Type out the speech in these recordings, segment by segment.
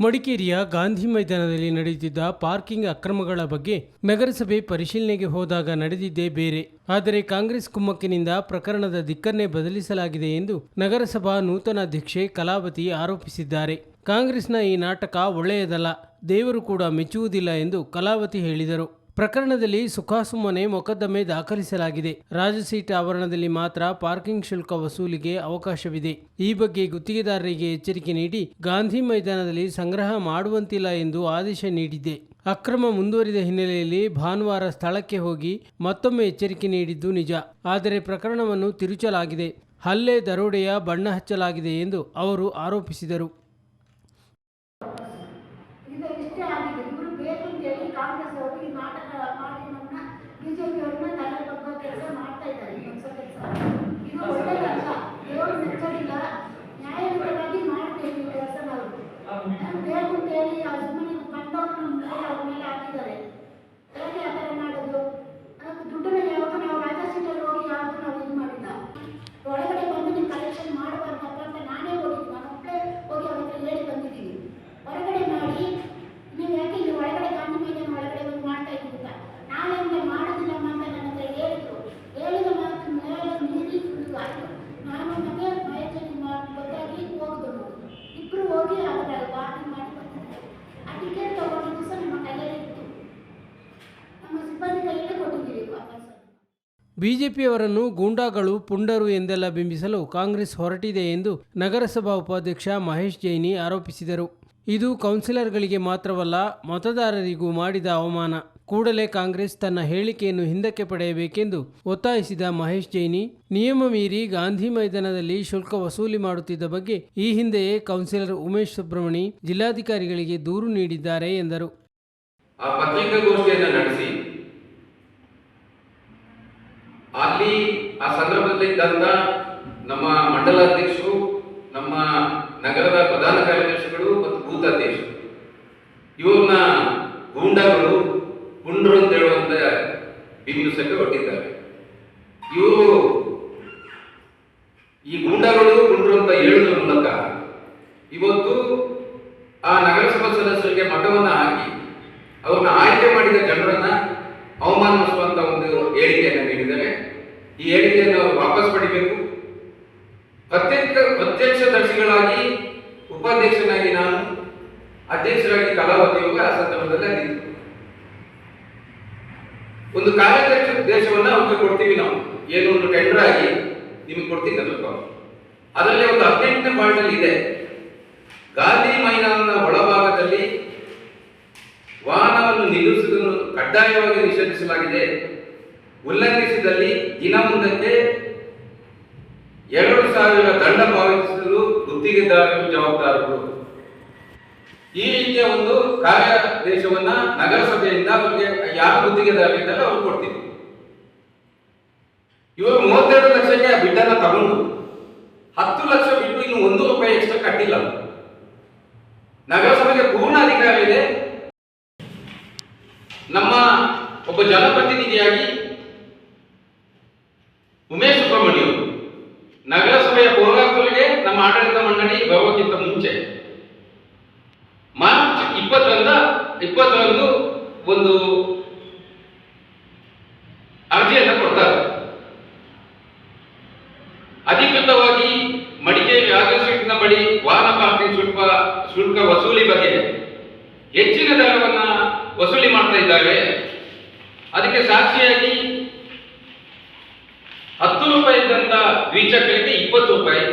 ಮಡಿಕೇರಿಯ ಗಾಂಧಿ ಮೈದಾನದಲ್ಲಿ ನಡೆಯುತ್ತಿದ್ದ ಪಾರ್ಕಿಂಗ್ ಅಕ್ರಮಗಳ ಬಗ್ಗೆ ನಗರಸಭೆ ಪರಿಶೀಲನೆಗೆ ಹೋದಾಗ ನಡೆದಿದ್ದೇ ಬೇರೆ. ಆದರೆ ಕಾಂಗ್ರೆಸ್ ಕುಮ್ಮಕ್ಕಿನಿಂದ ಪ್ರಕರಣದ ದಿಕ್ಕನ್ನೇ ಬದಲಿಸಲಾಗಿದೆ ಎಂದು ನಗರಸಭಾ ನೂತನ ಅಧ್ಯಕ್ಷೆ ಕಲಾವತಿ ಆರೋಪಿಸಿದ್ದಾರೆ. ಕಾಂಗ್ರೆಸ್ನ ಈ ನಾಟಕ ಒಳ್ಳೆಯದಲ್ಲ, ದೇವರು ಕೂಡ ಮೆಚ್ಚುವುದಿಲ್ಲ ಎಂದು ಕಲಾವತಿ ಹೇಳಿದರು. ಪ್ರಕರಣದಲ್ಲಿ ಸುಖಾಸುಮ್ಮನೆ ಮೊಕದ್ದಮೆ ದಾಖಲಿಸಲಾಗಿದೆ. ರಾಜಸೀಟ್ ಆವರಣದಲ್ಲಿ ಮಾತ್ರ ಪಾರ್ಕಿಂಗ್ ಶುಲ್ಕ ವಸೂಲಿಗೆ ಅವಕಾಶವಿದೆ. ಈ ಬಗ್ಗೆ ಗುತ್ತಿಗೆದಾರರಿಗೆ ಎಚ್ಚರಿಕೆ ನೀಡಿ ಗಾಂಧಿ ಮೈದಾನದಲ್ಲಿ ಸಂಗ್ರಹ ಮಾಡುವಂತಿಲ್ಲ ಎಂದು ಆದೇಶ ನೀಡಿದೆ. ಅಕ್ರಮ ಮುಂದುವರಿದ ಹಿನ್ನೆಲೆಯಲ್ಲಿ ಭಾನುವಾರ ಸ್ಥಳಕ್ಕೆ ಹೋಗಿ ಮತ್ತೊಮ್ಮೆ ಎಚ್ಚರಿಕೆ ನೀಡಿದ್ದು ನಿಜ. ಆದರೆ ಪ್ರಕರಣವನ್ನು ತಿರುಚಲಾಗಿದೆ. ಹಲ್ಲೆ ದರೋಡೆಯ ಬಣ್ಣ ಹಚ್ಚಲಾಗಿದೆ ಎಂದು ಅವರು ಆರೋಪಿಸಿದರು. ಇದು ಆಗಿದೆ, ಇವರು ಬೇಕು ಅಂತ ಹೇಳಿ ಕಾಂಗ್ರೆಸ್ ಅವರು ಈ ನಾಟಕ ಮಾಡಿ ನಮ್ಮನ್ನ ಬಿಜೆಪಿಯವ್ರನ್ನ ತಲೆ ಕೆಲಸ ಮಾಡ್ತಾ ಇದ್ದಾರೆ ಕೆಲಸ ಕೆಲಸ ಇದು ಒಳ್ಳೆಯದಲ್ಲ ದೇವರು ಮೆಚ್ಚಲಿಲ್ಲ ನ್ಯಾಯಯುತವಾಗಿ ಮಾಡ್ತೇವೆ ಈ ಕೆಲಸ ನಾವು ನಾವು ಬೇಕು ಅಂತ ಹೇಳಿ ಆ ಸುಮ್ಮನೆ ಕಂಡವ್ರು ನಮ್ಮ ಮೇಲೆ ಅವ್ರ ಮೇಲೆ ಹಾಕಿದ್ದಾರೆ ಹೇಗೆ ಆ ಥರ ಮಾಡೋದು ಅದಕ್ಕೆ ದುಡ್ಡನ್ನ ಯಾವತ್ತೂ ನಾವು ರಾಜಾ ಸೀಟಲ್ಲಿ ಹೋಗಿ ಯಾವತ್ತೂ ನಾವು ಇದು ಮಾಡಿಲ್ಲ ಒಳಗಡೆ ಬಂದು ನೀವು ಕಲೆಕ್ಷನ್ ಮಾಡಬಾರ್ದಪ್ಪ ಅಂತ ನಾನೇ ಹೋಗಿದ್ದು ನಾನು ಒಬ್ಬಳೇ ಹೋಗಿ ಅವ್ರ ಹತ್ರ ಹೇಳಿ ಬಂದಿದ್ದೀನಿ ಹೊರಗಡೆ ಮಾಡಿ ನೀವು ಯಾಕೆ ಇಲ್ಲಿ ಒಳಗಡೆ ಗಾಂಧಿ ಮೈದಾನ ಒಳಗಡೆ ಬಂದು ಮಾಡ್ತಾ ಇದ್ದೀರಿ ಅಂತ ನಾಳೆಯಿಂದ ಮಾಡೋದಿಲ್ಲಮ್ಮ ಅಂತ ನನ್ನ ಹತ್ರ ಹೇಳಿದ್ರು ಹೇಳಿದ ಮಾತು ಮೇಲೆ ಮೀರಿ ಇದು ಆಯ್ತು ನಾನು ಮತ್ತೆ ಮಹೇಶನಿ ಮಾಡಿ ಗೊತ್ತಾಗಿ ಹೋಗಿದ್ರು ಇಬ್ಬರು ಹೋಗಿ ಅವರ ವಾರ್ನಿಂಗ್ ಮಾಡಿ ಬಂದಿದ್ದಾರೆ ಆ ಟಿಕೆಟ್ ತಗೊಂಡಿದ್ದು ಸಹ ನಮ್ಮ ಕೈಯಲ್ಲಿ ಇತ್ತು ನಮ್ಮ ಸಿಬ್ಬಂದಿ ಕೈಯಲ್ಲೇ ಕೊಟ್ಟಿದ್ದೀವಿ ವಾಪಸ್ ಬಿಜೆಪಿಯವರನ್ನು ಗೂಂಡಾಗಳು, ಪುಂಡರು ಎಂದೆಲ್ಲ ಬಿಂಬಿಸಲು ಕಾಂಗ್ರೆಸ್ ಹೊರಟಿದೆ ಎಂದು ನಗರಸಭಾ ಉಪಾಧ್ಯಕ್ಷ ಮಹೇಶ್ ಜೈನಿ ಆರೋಪಿಸಿದರು. ಇದು ಕೌನ್ಸಿಲರ್ಗಳಿಗೆ ಮಾತ್ರವಲ್ಲ, ಮತದಾರರಿಗೂ ಮಾಡಿದ ಅವಮಾನ. ಕೂಡಲೇ ಕಾಂಗ್ರೆಸ್ ತನ್ನ ಹೇಳಿಕೆಯನ್ನು ಹಿಂದಕ್ಕೆ ಪಡೆಯಬೇಕೆಂದು ಒತ್ತಾಯಿಸಿದ ಮಹೇಶ್ ಜೈನಿ, ನಿಯಮ ಮೀರಿ ಗಾಂಧಿ ಮೈದಾನದಲ್ಲಿ ಶುಲ್ಕ ವಸೂಲಿ ಮಾಡುತ್ತಿದ್ದ ಬಗ್ಗೆ ಈ ಹಿಂದೆಯೇ ಕೌನ್ಸಿಲರ್ ಉಮೇಶ್ ಸುಬ್ರಹ್ಮಣಿ ಜಿಲ್ಲಾಧಿಕಾರಿಗಳಿಗೆ ದೂರು ನೀಡಿದ್ದಾರೆ ಎಂದರು. ಅಲ್ಲಿ ಆ ಸಂದರ್ಭದಲ್ಲಿ ಇದ್ದಂತ ನಮ್ಮ ಮಂಡಲಾಧ್ಯಕ್ಷರು, ನಮ್ಮ ನಗರದ ಪ್ರಧಾನ ಕಾರ್ಯದರ್ಶಿಗಳು ಮತ್ತು ಭೂತ ಅಧ್ಯಕ್ಷರು. ಇವ್ರನ್ನ ಗೂಂಡಾಗಳು, ಗುಂಡ್ರು ಅಂತ ಹೇಳುವಂತ ಬಿಂಬಿಸಕ್ಕೆ ಕೊಟ್ಟಿದ್ದಾರೆ. ಇವರು ಈ ಗೂಂಡಾಗಳು, ಗುಂಡ್ರು ಅಂತ ಹೇಳುವ ಮೂಲಕ ಇವತ್ತು ಆ ನಗರಸಭಾ ಸದಸ್ಯರಿಗೆ ಮಠವನ್ನು ಹಾಕಿ, ಅವ್ರನ್ನ ಆಯ್ಕೆ ಮಾಡಿದ ಹೇಳಿಕೆಯನ್ನು ನೀಡಿದ್ದಾರೆ ಈ ಹೇಳಿಕೆಯನ್ನು ಅವರು ವಾಪಸ್ ಪಡಿಬೇಕು. ಅಧ್ಯಕ್ಷ ಪ್ರತ್ಯಕ್ಷದರ್ಶಿಗಳಾಗಿ ಉಪಾಧ್ಯಕ್ಷನಾಗಿ ನಾನು, ಅಧ್ಯಕ್ಷರಾಗಿ ಕಲಾವತಿಯವರು ಆ ಸಂದರ್ಭದಲ್ಲಿ ಒಂದು ಕಾರ್ಯಾಧ್ಯಕ್ಷ ದೇಶವನ್ನ ಅವ್ರಿಗೆ ಕೊಡ್ತೀವಿ ನಾವು. ಏನು ಒಂದು ಟೆಂಡರ್ ಆಗಿ ನಿಮಗೆ ಕೊಡ್ತೀನಿ ಅದರಲ್ಲಿ ಒಂದು ಹದಿನೆಂಟನೇ ಪಾಯಿಂಟ್ ಇದೆ. ಗಾಂಧಿ ಮೈದಾನದ ಒಳಭಾಗದಲ್ಲಿ ವಾಹನವನ್ನು ನಿಲ್ಲಿಸುವುದನ್ನು ಕಡ್ಡಾಯವಾಗಿ ನಿಷೇಧಿಸಲಾಗಿದೆ. ಉಲ್ಲಂಘಿಸಿದಲ್ಲಿ ದಿನ ಮುಂದಕ್ಕೆ ಎರಡು ಸಾವಿರ ದಂಡ ಪಾವತಿಸಲು ಗುತ್ತಿಗೆದಾರರು ಜವಾಬ್ದಾರರು. ಈ ರೀತಿಯ ಒಂದು ಕಾರ್ಯಾದೇಶವನ್ನ ನಗರಸಭೆಯಿಂದ ಅವರಿಗೆ ಯಾರು ಗುತ್ತಿಗೆದಾರರಿದ್ದಾರೆ ಅವ್ರು ಕೊಡ್ತೀವಿ ಇವರು ಮೂವತ್ತೆರಡು ಲಕ್ಷಕ್ಕೆ ಬಿಡ್ಡನ್ನ ತಗೊಂಡು ಹತ್ತು ಲಕ್ಷ ಬಿಟ್ಟು ಇನ್ನು ಒಂದು ರೂಪಾಯಿ ಎಕ್ಸ್ಟ್ರಾ ಕಟ್ಟಿಲ್ಲ. ನಗರಸಭೆಗೆ ಪೂರ್ಣ ಅಧಿಕಾರ ಇದೆ. ನಮ್ಮ ಒಬ್ಬ ಜನಪ್ರತಿನಿಧಿಯಾಗಿ ಉಮೇಶ್ ಸುಬ್ರಹ್ಮಣ್ಯ ನಗರಸಭೆಯ ಪೂರ್ವಾಕ್ತರಿಗೆ ನಮ್ಮ ಆಡಳಿತ ಮಂಡಳಿ ಬರೋಕ್ಕಿಂತ ಮುಂಚೆ. ಮಾರ್ಚ್ ಇಪ್ಪತ್ತರಿಂದ, ಇಪ್ಪತ್ತರಂದು ಒಂದು ಅರ್ಜಿಯನ್ನು ಕೊಡ್ತಾರೆ. ಅಧಿಕೃತವಾಗಿ ಮಡಿಕೇರಿ ರಾಜಸ್ಟ್ರೀಟ್ನ ಬಳಿ ವಾಹನ ಪಾರ್ಕಿಂಗ್ ಶುಲ್ಕ ಶುಲ್ಕ ವಸೂಲಿ ಬಗ್ಗೆ ಹೆಚ್ಚಿನ ದರವನ್ನು ವಸೂಲಿ ಮಾಡ್ತಾ ಇದ್ದಾರೆ. ಅದಕ್ಕೆ ಸಾಕ್ಷಿಯಾಗಿ ಹತ್ತು ರೂಪಾಯಿ ಇದ್ದಂತ ದ್ವಿಚಕ್ರಕ್ಕೆ ಇಪ್ಪತ್ತು ರೂಪಾಯಿ.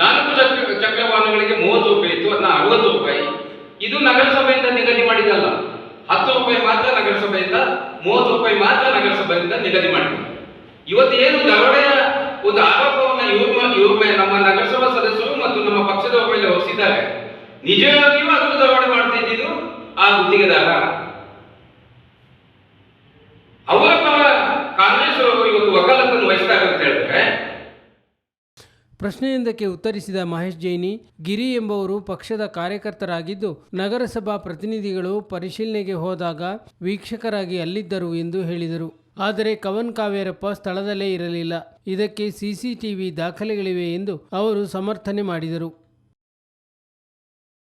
ನಾಲ್ಕು ಚಕ್ರ ಚಕ್ರ ವಾಹನಗಳಿಗೆ ಮೂವತ್ತು ರೂಪಾಯಿ ಇತ್ತು, ಅದನ್ನ ಅರವತ್ತು ರೂಪಾಯಿ. ಇದು ನಗರಸಭೆಯಿಂದ ನಿಗದಿ ಮಾಡಿದಲ್ಲ. ಹತ್ತು ರೂಪಾಯಿ ಮಾತ್ರ ನಗರಸಭೆಯಿಂದ, ಮೂವತ್ತು ರೂಪಾಯಿ ಮಾತ್ರ ನಗರಸಭೆಯಿಂದ ನಿಗದಿ ಮಾಡಿದೆ ಇವತ್ತು ಏನು ದರೋಡೆಯ ಒಂದು ಆರೋಪವನ್ನು ಇವ್ರ ಇವ್ರ ಮೇಲೆ, ನಮ್ಮ ನಗರಸಭಾ ಸದಸ್ಯರು ಮತ್ತು ನಮ್ಮ ಪಕ್ಷದವರ ಮೇಲೆ ಹೊರಿಸಿದ್ದಾರೆ. ನಿಜವಾಗಿಯೂ ಅದನ್ನು ದರೋಡೆ ಮಾಡ್ತಾ ಇದ್ದಿದ್ದು ಆ ಗುತ್ತಿಗೆದಾರ. ಅವರ ಪರ ಕಾಂಗ್ರೆಸ್ ಅವರು ಇವತ್ತು ವಕಾಲತ್ತನ್ನು ವಹಿಸ್ತಾರೆ ಅಂತ ಹೇಳಿದ್ರೆ ಪ್ರಶ್ನೆಯೊಂದಕ್ಕೆ ಉತ್ತರಿಸಿದ ಮಹೇಶ್ ಜೈನಿ, ಗಿರಿ ಎಂಬುವರು ಪಕ್ಷದ ಕಾರ್ಯಕರ್ತರಾಗಿದ್ದು, ನಗರಸಭಾ ಪ್ರತಿನಿಧಿಗಳು ಪರಿಶೀಲನೆಗೆ ಹೋದಾಗ ವೀಕ್ಷಕರಾಗಿ ಅಲ್ಲಿದ್ದರು ಎಂದು ಹೇಳಿದರು. ಆದರೆ ಕವನ್ ಕಾವೇರಪ್ಪ ಸ್ಥಳದಲ್ಲೇ ಇರಲಿಲ್ಲ. ಇದಕ್ಕೆ ಸಿಸಿಟಿವಿ ದಾಖಲೆಗಳಿವೆ ಎಂದು ಅವರು ಸಮರ್ಥನೆ ಮಾಡಿದರು.